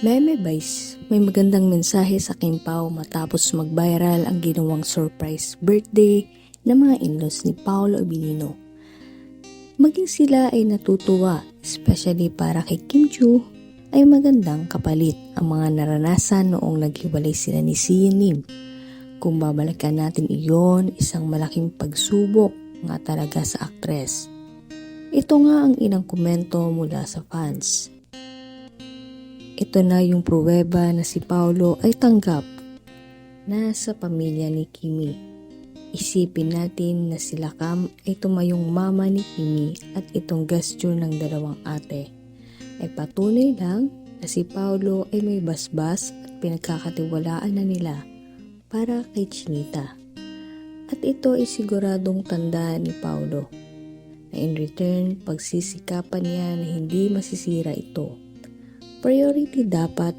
Meme Vice, may magandang mensahe sa Kimpaw matapos mag-viral ang ginawang surprise birthday ng mga inlos ni Paolo Abilino. Maging sila ay natutuwa, especially para kay Kim Chu, ay magandang kapalit ang mga naranasan noong naghiwalay sila ni Sian Lim. Kung babalikan natin iyon, isang malaking pagsubok nga talaga sa aktres. Ito nga ang inang komento mula sa fans. Ito na yung pruweba na si Paulo ay tanggap na sa pamilya ni Kimi. Isipin natin na sila Cam ay tumayong mama ni Kimi at itong gesture ng dalawang ate ay patunay lang na si Paulo ay may basbas at pinagkakatiwalaan na nila para kay Chinita. At ito ay siguradong tanda ni Paulo na in return pagsisikapan niya na hindi masisira ito. Priority dapat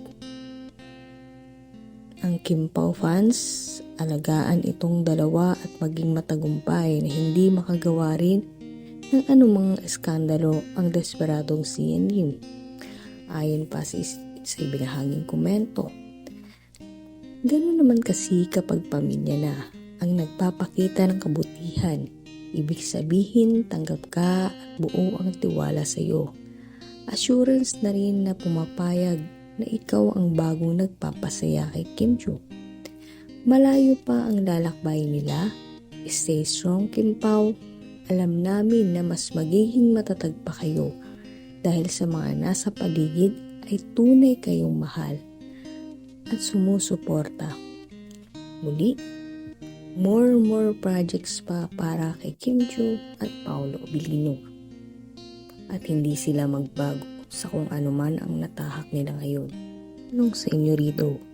ang Kim Pao fans alagaan itong dalawa at maging matagumpay na hindi makagawa rin ng anumang eskandalo ang desperadong Lim. Ayon pa sa, sa ibinahaging komento. Ganun naman kasi kapag pamilya na ang nagpapakita ng kabutihan. Ibig sabihin tanggap ka at buo ang tiwala sa iyo assurance na rin na pumapayag na ikaw ang bagong nagpapasaya kay Kim Joo. Malayo pa ang lalakbay nila. Stay strong, Kim Pao. Alam namin na mas magiging matatag pa kayo dahil sa mga nasa paligid ay tunay kayong mahal at sumusuporta. Muli, more more projects pa para kay Kim Joo at Paolo Abilino at hindi sila magbago sa kung ano man ang natahak nila ngayon. Anong sa inyo rito?